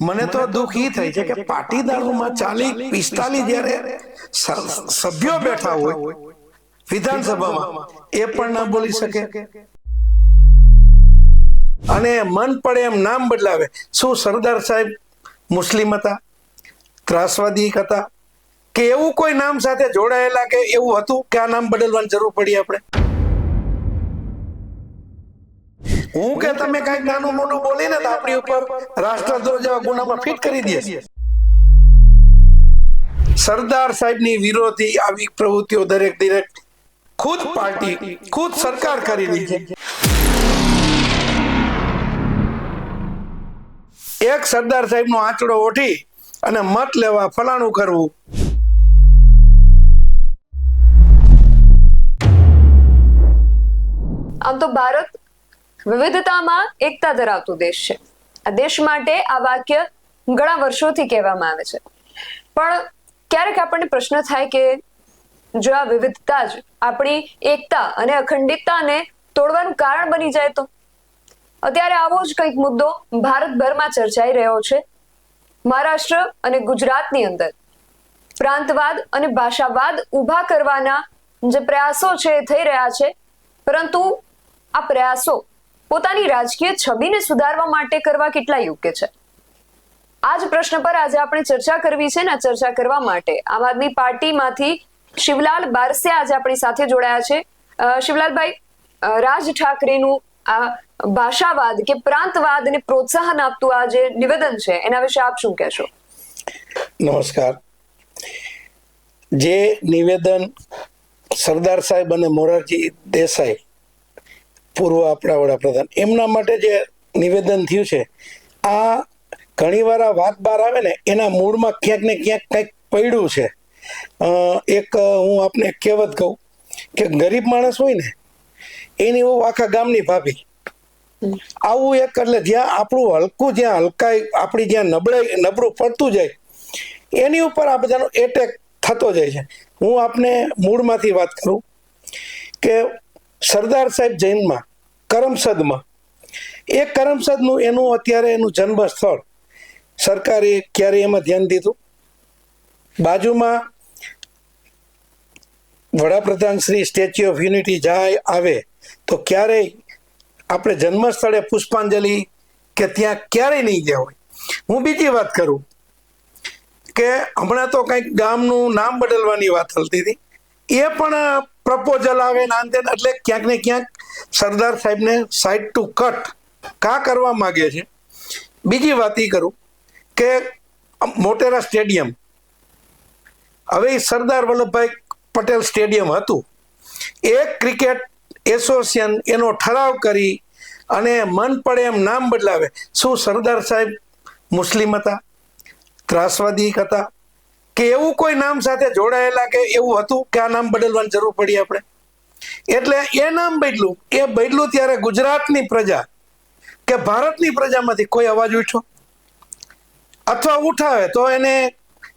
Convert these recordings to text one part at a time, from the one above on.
મને તો દુઃખ ઈ થાય છે કે પાટીદારોમાં ચાલી પિસ્તાલીસ જયારે સભ્યો બેઠા હોય વિધાનસભામાં એ પણ ના બોલી શકે. અને મન પડે એમ નામ બદલાવે. શું સરદાર સાહેબ મુસ્લિમ હતા ત્રાસવાદી હતા કે એવું કોઈ નામ સાથે જોડાયેલા કે એવું હતું? કે આ નામ બદલવાની જરૂર પડી આપણે? હું કે તમે કંઈક નાનું મોટું બોલીને તો આપણી ઉપર રાષ્ટ્રદ્રોહ જેવા ગુનામાં ફિટ કરી દે. સરદાર સાહેબની વિરોધી આવી પ્રવૃત્તિઓ દરેક દરેક ખુદ પાર્ટી, ખુદ સરકાર કરી રહી એક સરદાર સાહેબનો આંચડો ઓઠી અને મત લેવા ફલાણું કરવું. આમ તો ભારત વિવિધતામાં એકતા ધરાવતો દેશ છે. આ દેશ માટે આ વાક્ય ઘણા વર્ષોથી કહેવામાં આવે છે. પણ ક્યારેક આપણને પ્રશ્ન થાય કે જો આ વિવિધતા જ આપણી એકતા અને અખંડિતતાને તોડવાનું કારણ બની જાય તો? અત્યારે આવો જ કંઈક મુદ્દો ભારતભરમાં ચર્ચાઈ રહ્યો છે. મહારાષ્ટ્ર અને ગુજરાતની અંદર. પ્રાંતવાદ અને ભાષાવાદ ઊભા કરવાના જે પ્રયાસો છે એ થઈ રહ્યા છે. પરંતુ આ પ્રયાસો પોતાની રાજકીય છબીને સુધારવા માટે કરવા કેટલા યોગ્ય છે? આ જ પ્રશ્ન પર આજે આપણે ચર્ચા કરવી છે ને ચર્ચા કરવા માટે આમ આદમી પાર્ટીમાંથી શિવલાલ બારસિયા આજે આપણી સાથે જોડાયા છે. શિવલાલભાઈ રાજ ઠાકરેનું આ ભાષાવાદ કે પ્રાંતવાદને પ્રોત્સાહન આપતું આ જે નિવેદન છે, એના વિશે આપ શું કહેશો? નમસ્કાર. જે નિવેદન સરદાર સાહેબ અને મોરારજી દેસાઈ પૂર્વ આપણા વડાપ્રધાન. એમના માટે જે નિવેદન થયું છે, આ ઘણીવાર આ વાત બહાર આવે ને, એના મૂળમાં ક્યાંક ને ક્યાંક કંઈક પડ્યું છે. એક હું આપને કહેવત કહું કે ગરીબ માણસ હોય ને, એની હું આખા ગામની ભાભી. આવું એક એટલે જ્યાં આપણું હલકું, જ્યાં હલકાઈ, આપણી જ્યાં નબળાઈ, નબળું પડતું જાય, એની ઉપર આ બધાનો એટેક થતો જાય છે. હું આપને મૂળમાંથી વાત કરું કે સરદાર સાહેબ જૈનમાં, કરમસદમાં. એ કરમસદનું એનું અત્યારે એનું જન્મ સ્થળ સરકારે ક્યારે એમાં ધ્યાન દીધું? બાજુમાં વડાપ્રધાન શ્રી સ્ટેચ્યુ ઓફ યુનિટી જાય, આવે, તો ક્યારેય આપણે જન્મ સ્થળે પુષ્પાંજલિ કે ત્યાં ક્યારેય નહીં ગયા હોય. હું બીજી વાત કરું કે હમણાં તો કંઈક ગામનું નામ બદલવાની વાત ચાલતી હતી. એ પણ પ્રપોઝલ આવે ને આન એટલે ક્યાંક ને ક્યાંક સરદાર સાહેબને સાઈડ ટુ કટ કા કરવા માગે છે? બીજી વાત એ કરું કે મોટેરા સ્ટેડિયમ. હવે એ સરદાર વલ્લભભાઈ પટેલ સ્ટેડિયમ હતું. એક ક્રિકેટ એસોસિએશન એનો ઠરાવ કરી અને મન પડે એમ નામ બદલાવે. શું સરદાર સાહેબ મુસ્લિમ હતા? ત્રાસવાદી હતા? કે એવું કોઈ નામ સાથે જોડાયેલા કે એવું હતું? કે આ નામ બદલવાની જરૂર પડી આપણે? એટલે એ નામ બદલું, એ બદલું ત્યારે ગુજરાતની પ્રજા કે ભારતની પ્રજામાંથી કોઈ અવાજ ઉઠ્યો? અથવા ઉઠાવે તો એને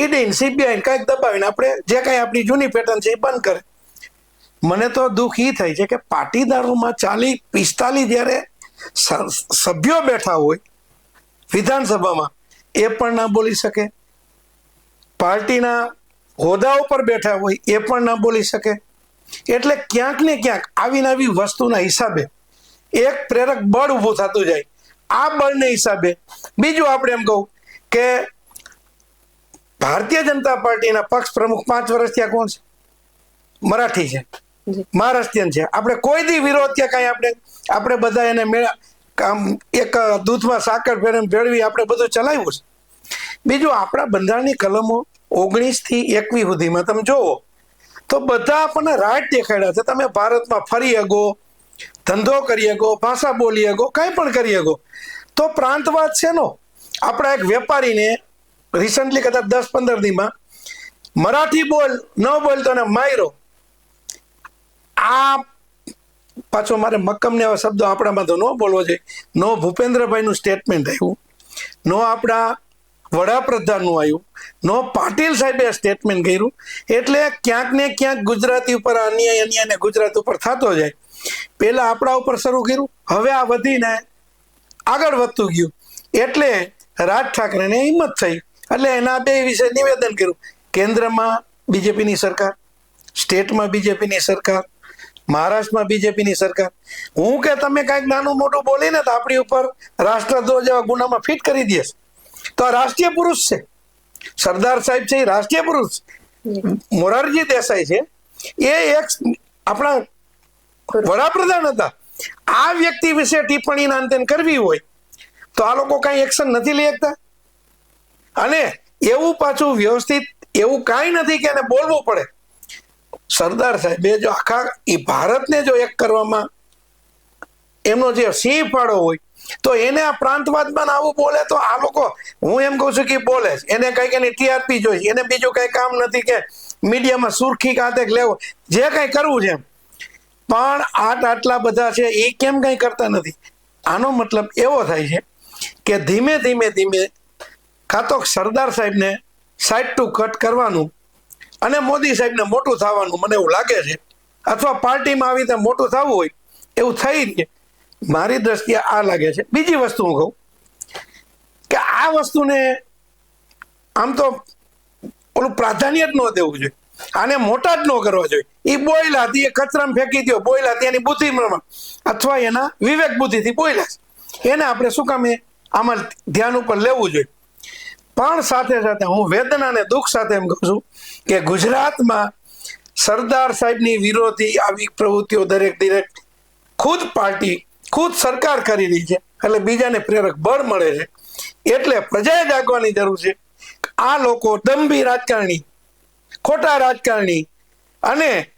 ઈડીન સીબીઆઈ કંઈક દબાવીને આપણે જે કાંઈ આપણી જૂની પેટર્ન છે એ બંધ કરે. મને તો દુઃખ એ થાય છે કે પાટીદારોમાં ચાલી પિસ્તાલીસ જ્યારે સભ્યો બેઠા હોય વિધાનસભામાં, એ પણ ના બોલી શકે? પાર્ટીના હોદ્દા ઉપર બેઠા હોય એ પણ ના બોલી શકે. એટલે ક્યાંક ને ક્યાંક આવી આવી વસ્તુના હિસાબે એક પ્રેરક બળ ઊભું થતું જાય. આ બળને હિસાબે બીજું આપણે એમ કહું કે ભારતીય જનતા પાર્ટીના પક્ષ પ્રમુખ પાંચ વર્ષ ત્યાં કોણ છે? મરાઠી છે. મહારાષ્ટ્રીયન છે. આપણે કોઈ દી વિરોધ કે કાંઈ આપણે આપણે બધા એને મેળા આમ એક દૂધમાં સાકર ફેરવીને ભેળવી આપણે બધું ચલાવ્યું છે. બીજું આપણા બંધારણની કલમો ઓગણીસથી એકવીસ સુધીમાં તમે જોવો તો બધા આપણને રાઈટ દેખાડ્યા છે. તમે ભારતમાં ફરી શકો, ધંધો કરી શકો, ભાષા બોલી શકો, કંઈ પણ કરી શકો. તો પ્રાંતવાદ છે નો આપણા એક વેપારીને રિસન્ટલી કદાચ દસ પંદર દીમાં મરાઠી બોલ, ન બોલ તો માયરો આ પાછો મારે મક્કમને એવા શબ્દો આપણામાં તો ન બોલવો જોઈએ. નો ભૂપેન્દ્રભાઈનું સ્ટેટમેન્ટ આવ્યું. નો આપણા વડાપ્રધાનનું આવ્યું. નો, પાટીલ સાહેબે સ્ટેટમેન્ટ કર્યું. એટલે ક્યાંક ને ક્યાંક ગુજરાતી ઉપર અન્યાય અન્યાય ગુજરાત ઉપર થતો જાય. પહેલા આપણા ઉપર શરૂ કર્યું. હવે આ વધીને આગળ વધતું ગયું. એટલે રાજ ઠાકરેને હિંમત થઈ. એટલે એના બે વિશે નિવેદન કર્યું. કેન્દ્રમાં બીજેપીની સરકાર, સ્ટેટમાં બીજેપીની સરકાર, મહારાષ્ટ્રમાં બીજેપીની સરકાર. હું કે તમે કાંઈક નાનું મોટું બોલીને તો આપણી ઉપર રાષ્ટ્રદ્રોહ જેવા ગુનામાં ફિટ કરી દે તો આ રાષ્ટ્રીય પુરુષ છે. સરદાર સાહેબ છે એ રાષ્ટ્રીય પુરુષ. મોરારજી દેસાઈ છે. એ એક આપણા વડાપ્રધાન હતા. આ વ્યક્તિ વિશે ટિપ્પણી ના અંતે કરવી હોય, તો આ લોકો કઈ એક્શન નથી લઈ શકતા. અને એવું પાછું વ્યવસ્થિત એવું કાંઈ નથી કે એને બોલવું પડે. સરદાર સાહેબે જો આખા એ ભારતને જો એક કરવામાં એમનો જે સિંહ ફાળો હોય તો એને આ પ્રાંતવાદમાં આવું બોલે તો આ લોકો, હું એમ કહું છું કે બોલે એને કંઈક એની ટીઆરપી જોઈ. એને બીજું કઈ કામ નથી કે મીડિયામાં સુરખી કાતે લેવો. જે કઈ કરવું છે પણ આટ આટલા બધા છે, એ કેમ કઈ કરતા નથી? આનો મતલબ એવો થાય છે કે ધીમે ધીમે ધીમે કાં તો સરદાર સાહેબને સાઈડ ટુ કટ કરવાનું અને મોદી સાહેબને મોટું થવાનું, મને એવું લાગે છે. અથવા પાર્ટીમાં આવી રીતે મોટું થવું હોય, એવું થઈ રહે મારી દ્રષ્ટિએ આ લાગે છે. બીજી વસ્તુ હું કહું કે આ વસ્તુને આમ તો ઓલું પ્રાધાન્ય જ ન દેવું જોઈએ. આને મોટા જ ન કરવા જોઈએ. એ બોયલા હતી, એ કચરામાં ફેંકી દો બોયલા હતી, એની બુદ્ધિમાં અથવા એના વિવેક બુદ્ધિથી બોયલા છે. એને આપણે શું કામ એ આમાં ધ્યાન ઉપર લેવું જોઈએ. પણ સાથે સાથે હું વેદના અને દુઃખ સાથે એમ કહું છું કે ગુજરાતમાં સરદાર સાહેબની વિરોધી આવી પ્રવૃત્તિઓ દરેક દરેક ખુદ પાર્ટી ખુદ સરકાર કરી રહી છે. એટલે બીજાને પ્રેરક બળ મળે છે. એટલે પ્રજાએ જાગવાની જરૂર છે. આ લોકો દંભી રાજકારણી, ખોટા રાજકારણી અને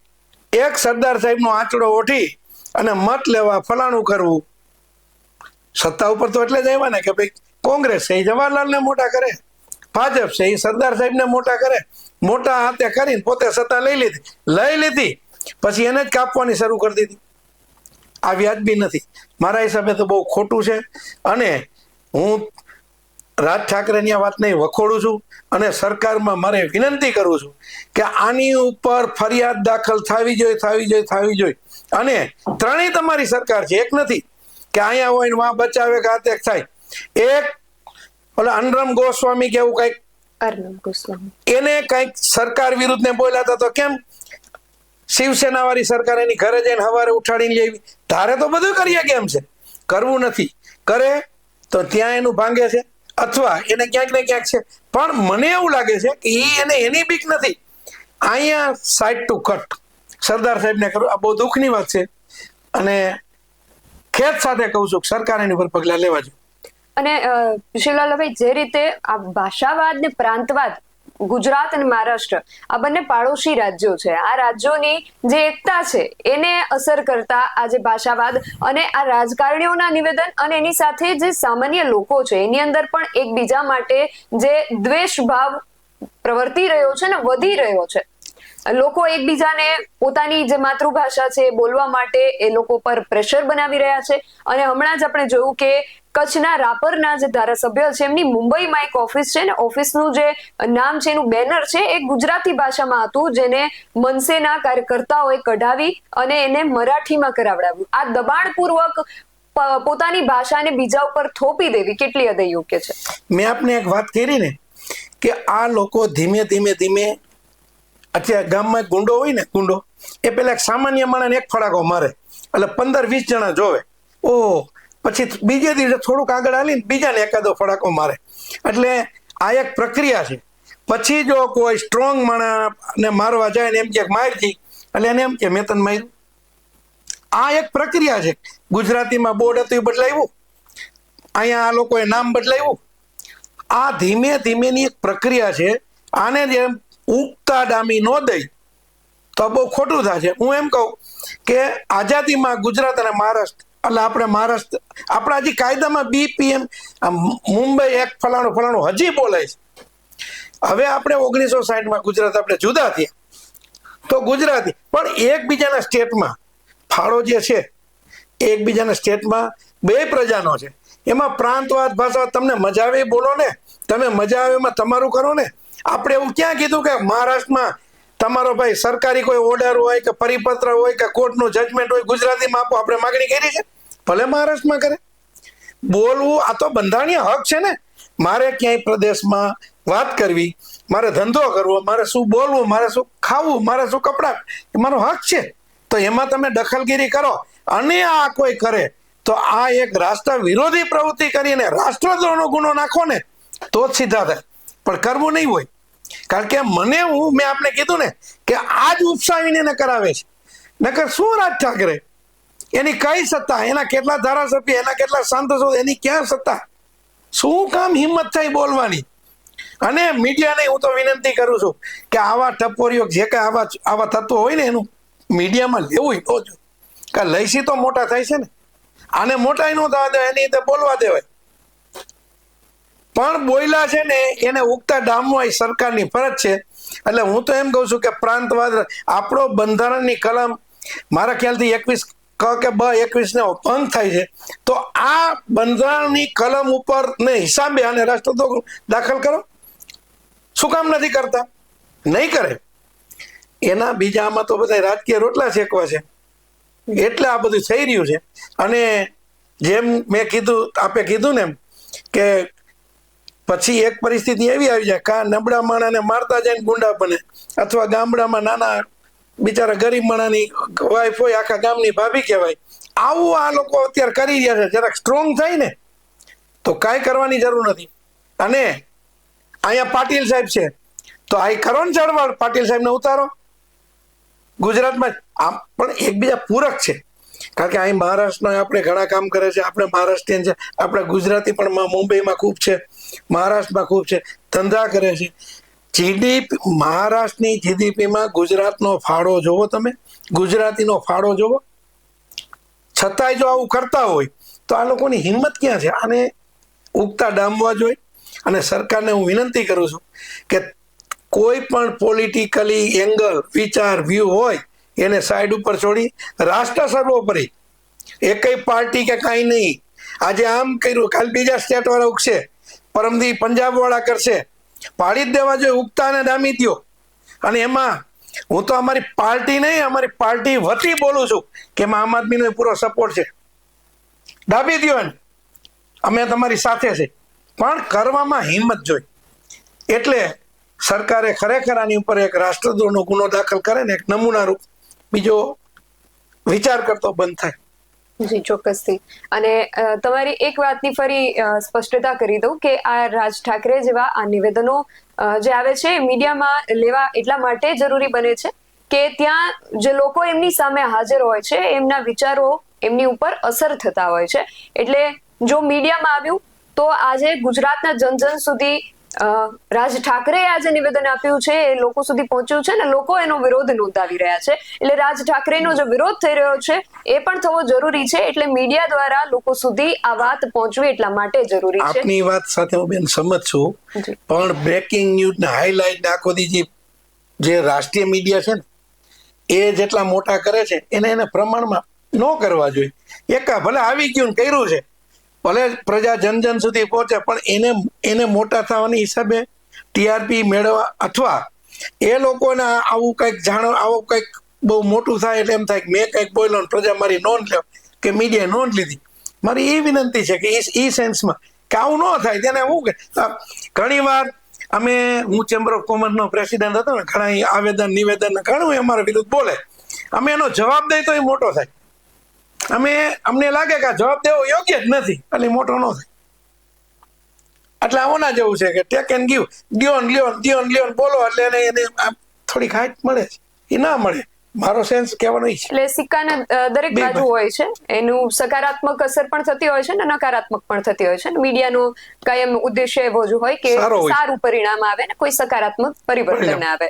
એક સરદાર સાહેબનો આંચડો ઓઠી અને મત લેવા ફલાણું કરવું. સત્તા ઉપર તો એટલે જ આવ્યા ને કે ભાઈ કોંગ્રેસ છે એ જવાહરલાલને મોટા કરે. ભાજપ છે એ સરદાર સાહેબને મોટા કરે. મોટા હાથે કરીને પોતે સત્તા લઈ લીધી. લઈ લીધી. પછી એને જ કાપવાની શરૂ કરી દીધી. આ વ્યાજબી નથી. મારા હિસાબે તો બહુ ખોટું છે. અને હું રાજ ઠાકરેની આ વાતને વખોડું છું અને સરકારમાં મારે વિનંતી કરું છું કે આની ઉપર ફરિયાદ દાખલ થવી જોઈએ થવી જોઈએ થવી જોઈએ. અને ત્રણેય તમારી સરકાર છે. એક નથી કે અહીંયા હોય ને વાં બચાવે કે આ થાય. એક ઓલા અનરમ ગોસ્વામી કે એવું કંઈક. ગોસ્વામી. એને કંઈક સરકાર વિરુદ્ધ ને બોલ્યા હતા તો કેમ? શિવસેના વાળી સરકાર એની ઘરે જઈને હવારે ઉઠાડીને લઈ ધારે તો બધું કરીએ કેમ છે. કરવું નથી. કરે તો ત્યાં એનું ભાંગે છે અથવા એને ક્યાંક ને ક્યાંક છે. પણ મને એવું લાગે છે કે એ એને એની બીક નથી. અહીંયા સાઈડ ટુ કટ સરદાર સાહેબને કરું આ બહુ દુઃખની વાત છે. અને ખેત સાથે કહું છું સરકાર એની ઉપર પગલાં લેવા જોઈએ. અને અ, શિવલાલભાઈ જે રીતે આ ભાષાવાદ ને પ્રાંતવાદ ગુજરાત અને મહારાષ્ટ્ર, આ બંને પાડોશી રાજ્યો છે. આ રાજ્યોની જે એકતા છે, એને અસર કરતા આ જે ભાષાવાદ અને આ રાજકારણીઓના નિવેદન અને એની સાથે જે સામાન્ય લોકો છે, એની અંદર પણ એકબીજા માટે જે દ્વેષ ભાવ પ્રવર્તી રહ્યો છે ને વધી રહ્યો છે. લોકો એકબીજાને પોતાની જે માતૃભાષા છે બોલવા માટે એ લોકો પર પ્રેશર બનાવી રહ્યા છે. અને હમણાં જ આપણે જોયું કે કચ્છના રાપરના જે ધારાસભ્ય છે, એમની મુંબઈમાં એક ઓફિસ છે ને ઓફિસનું જે નામ છે, એનું બેનર છે, એ ગુજરાતી ભાષામાં હતું, જેને મનસેના કાર્યકર્તાઓએ કઢાવી અને એને મરાઠીમાં કરાવડાવ્યું. આ દબાણપૂર્વક પોતાની ભાષાને બીજા ઉપર થોપી દેવી કેટલી હદે યોગ્ય છે? મેં આપને એક વાત કરી ને, કે આ લોકો ધીમે ધીમે ધીમે, અત્યારે ગામમાં ગુંડો હોય ને, ગુંડો, એ પેલા સામાન્ય માણસને એક ફડાકો મારે, એટલે પંદર, વીસ જણા જોવે. ઓ પછી બીજે દિવસે થોડુંક આગળ હાલીને બીજાને એકાદો ફડાકો મારે. એટલે આ એક પ્રક્રિયા છે. પછી જો કોઈ સ્ટ્રોંગ માણસને મારવા જાય ને એમ કે મારતી એટલે એને એમ કે મેં તને માર્યું. આ એક પ્રક્રિયા છે. ગુજરાતીમાં બોર્ડ હતું એ બદલાવ્યું. અહીંયા આ લોકોએ નામ બદલાવ્યું. આ ધીમે ધીમેની એક પ્રક્રિયા છે. આને જેમ ઉગતા ડામી નો દઈ, તો બહુ ખોટું થશે હું એમ કહું કે આઝાદીમાં ગુજરાત અને મહારાષ્ટ્ર એટલે આપણે મહારાષ્ટ્ર આપણા હજી કાયદામાં બીપીએમ મુંબઈ એક ફલાણું ફલાણું હજી બોલાય છે. હવે આપણે ઓગણીસો સાહીઠમાં ગુજરાત આપણે જુદા થયા. તો ગુજરાતી પણ એકબીજાના સ્ટેટમાં ફાળો જે છે, એકબીજાના સ્ટેટમાં બે પ્રજાનો છે. એમાં પ્રાંતવાદ ભાષા તમને મજા આવે બોલો ને? તમે મજા આવે એમાં તમારું કરો ને? આપણે એવું ક્યાં કીધું કે મહારાષ્ટ્રમાં તમારો ભાઈ સરકારી કોઈ ઓર્ડર હોય કે પરિપત્ર હોય કે કોર્ટનું જજમેન્ટ હોય, ગુજરાતીમાં આપો, આપણે માગણી કરી છે? ભલે મહારાષ્ટ્રમાં કરે. બોલવું, આ તો બંધારણીય હક છે ને. મારે ક્યાંય પ્રદેશમાં વાત કરવી, મારે ધંધો કરવો, મારે શું બોલવું, મારે શું ખાવું, મારે શું કપડાં, એ મારો હક છે. તો એમાં તમે દખલગીરી કરો. અને આ કોઈ કરે, તો આ એક રાષ્ટ્ર વિરોધી પ્રવૃત્તિ કરીને રાષ્ટ્રદ્રોહનો ગુનો નાખો ને, તો જ સીધા થાય. પણ કરવું નહીં હોય. કારણ કે મને હું, મેં આપને કીધું ને, કે આ જ ઉપસાવીને એને કરાવે છે. નકર શું રાજ ઠાકરે? એની કઈ સત્તા? એના કેટલા ધારાસભ્ય, એના કેટલા સાંસદો એની ક્યાં સત્તા? શું કામ હિંમત થઈ બોલવાની? અને મીડિયાને હું તો વિનંતી કરું છું કે આવા ટપોરીઓ, જે કાંઈ આવા આવા થતું હોય ને એનું, મીડિયામાં લેવું તો જો કે લઈસી તો મોટા થાય છે ને? આને મોટા નો થવા દે એની રીતે બોલવા દેવાય. પણ બોયલા છે ને, એને ઉગતા ડામવા એ સરકારની ફરજ છે. એટલે હું તો એમ કહું છું કે પ્રાંતવાદ, આપણો બંધારણની કલમ, મારા ખ્યાલથી એકવીસ ક કે બ એકવીસને ભંગ થાય છે, તો આ બંધારણની કલમ ઉપર ને હિસાબે આને રાષ્ટ્રદ્રોહ દાખલ કરો. શું કામ નથી કરતા? નહીં કરે. એના બીજા આમાં તો બધા રાજકીય રોટલા શેકવા છે. એટલે આ બધું થઈ રહ્યું છે. અને જેમ મેં કીધું, આપે કીધું ને એમ કે પછી એક પરિસ્થિતિ એવી આવી જાય કા નબળા માણાને મારતા જાય ગુંડા બને. અથવા ગામડામાં નાના બિચારા ગરીબ માણાની વાઈફ હોય, આખા ગામની ભાભી કહેવાય. આવું આ લોકો અત્યારે કરી રહ્યા છે. જરાક સ્ટ્રોંગ થાય ને, તો કાંઈ કરવાની જરૂર નથી. અને અહીંયા પાટીલ સાહેબ છે. તો આ કરો ને ચળવળ પાટીલ સાહેબને ઉતારો. ગુજરાતમાં આમ, પણ એકબીજા પૂરક છે. કારણ કે અહીં મહારાષ્ટ્રના આપણે ઘણા કામ કરે છે. આપણે મહારાષ્ટ્રીયન છે. આપણે ગુજરાતી પણ મુંબઈમાં ખૂબ છે. મહારાષ્ટ્રમાં ખૂબ છે. ધંધા કરે છે. જીડીપી મહારાષ્ટ્રની જીડીપીમાં ગુજરાતનો ફાળો જોવો તમે. ગુજરાતીનો ફાળો જોવો. છતાંય જો આવું કરતા હોય, તો આ લોકોની હિંમત ક્યાં છે? આને ઉગતા ડામવા જોઈએ. અને સરકારને હું વિનંતી કરું છું કે કોઈ પણ પોલિટિકલી એંગલ વિચાર વ્યૂ હોય, એને સાઈડ ઉપર છોડી રાષ્ટ્ર સર્વોપરી. એકય પાર્ટી કે કાંઈ નહીં. આજે આમ કર્યું, કાલ બીજા સ્ટેટવાળા ઉગશે. પરમદી પંજાબ વાળા કરશે. પાડી જ દેવા જોઈએ, ઉગતા અને ડામી દ્યો અને એમાં હું તો અમારી પાર્ટી નહીં, અમારી પાર્ટી વતી બોલું છું કે એમાં આમ આદમીનો પૂરો સપોર્ટ છે. ડાબી દો એને. અમે તમારી સાથે છે. પણ કરવામાં હિંમત જોઈ. એટલે સરકારે ખરેખર આની ઉપર એક રાષ્ટ્રદ્રોહનો ગુનો દાખલ કરે ને, એક નમૂનારૂપ બીજો વિચાર કરતો બંધ થાય. જી, ચોક્કસથી. અને તમારી એક વાતની ફરી સ્પષ્ટતા કરી દઉં કે આ રાજ ઠાકરે જેવા આ નિવેદનો જે આવે છે મીડિયામાં લેવા એટલા માટે જરૂરી બને છે કે ત્યાં જે લોકો એમની સામે હાજર હોય છે, એમના વિચારો એમની ઉપર અસર થતા હોય છે. એટલે જો મીડિયામાં આવ્યું તો આજે ગુજરાતના જન જન સુધી રાજ ઠાકરે આ જે નિવેદન આપ્યું છે એ લોકો સુધી પહોંચ્યું છે ને લોકો એનો વિરોધ નોંધાવી રહ્યા છે. એટલે રાજ ઠાકરેનો જે વિરોધ થઈ રહ્યો છે એ પણ થવો જરૂરી છે એટલે મીડિયા દ્વારા લોકો સુધી આ વાત પહોંચવી એટલા માટે જરૂરી છે. આપની વાત સાથે હું બેન સમજ છું પણ બ્રેકિંગ ન્યૂઝ ને હાઇલાઇટ આખો દી જે જે રાષ્ટ્રીય મીડિયા છે ને એ જેટલા મોટા કરે છે એને એને પ્રમાણમાં ન કરવા જોઈએ. એકા ભલે આવી ગયું ને કર્યું છે ભલે પ્રજા જન જન સુધી પહોંચે, પણ એને એને મોટા થવાની હિસાબે ટીઆરપી મેળવવા અથવા એ લોકોને આવું કંઈક જાણો, આવું કંઈક બહુ મોટું થાય એટલે એમ થાય કે મેં કંઈક બોલ્યો પ્રજા મારી નોંધ લ્યો કે મીડિયાએ નોંધ લીધી. મારી એ વિનંતી છે કે એ સેન્સમાં કે આવું ન થાય. તેને હું ઘણી વાર અમે, હું ચેમ્બર ઓફ કોમર્સનો પ્રેસિડેન્ટ હતો ને, ઘણા આવેદન, નિવેદન ઘણું એ અમારા વિરુદ્ધ બોલે. અમે એનો જવાબ દઈએ તો એ મોટો થાય. અમે અમને લાગે કે જવાબ દેવો યોગ્ય જ નથી. એટલે મોટો ન થાય. એટલે આવું ના જેવું છે કે ટેક એન્ડ ગીવ દ્યોન લ્યોન દ્યોન લ્યોન બોલો એટલે એને એને થોડી હાઈટ મળે છે. એ ના મળે. મારો સેન્સ કહેવાનો છે. એટલે સિક્કાના દરેક બાજુ હોય છે. એનું સકારાત્મક અસર પણ થતી હોય છે ને નકારાત્મક પણ થતી હોય છે. ને મીડિયાનો કાયમ ઉદ્દેશ્ય એવો જ હોય કે સારું પરિણામ આવે ને કોઈ સકારાત્મક પરિવર્તન આવે.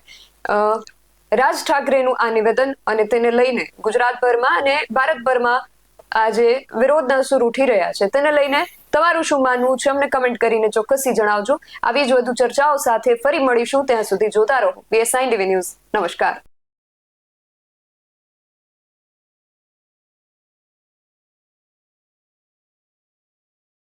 રાજ ઠાકરેનું આ નિવેદન અને તેને લઈને ગુજરાતભરમાં અને ભારતભરમાં આજે વિરોધના સૂર ઉઠી રહ્યા છે. તેને લઈને તમારું શું માનવું છે? અમને કમેન્ટ કરીને ચોક્કસથી જણાવજો. આવી જ વધુ ચર્ચાઓ સાથે ફરી મળીશું. ત્યાં સુધી જોતા રહો. બીએસઆઈ ટીવી ન્યૂઝ નમસ્કાર.